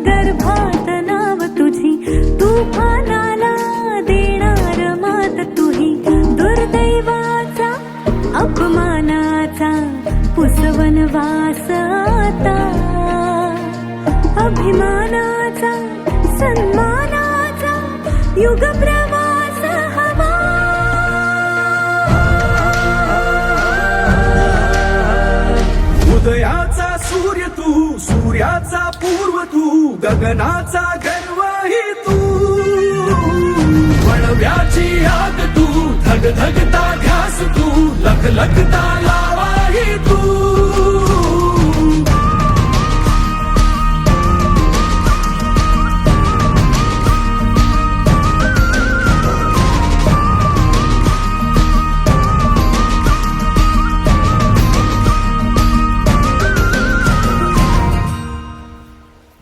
गर्भात नाव तुझी. तुफानाला देणार मात तुही. दुर्दैवाचा अपमानाचा पुसवन वासता. अभिमानाचा सन्मानाचा युग प्रवास हवा. उदयाचा सूर्य तू सूर्याचा पूर्व तू. गगनाचा गर्व ही तू. वणव्याची आग तू धग धगता घास तू लख लखता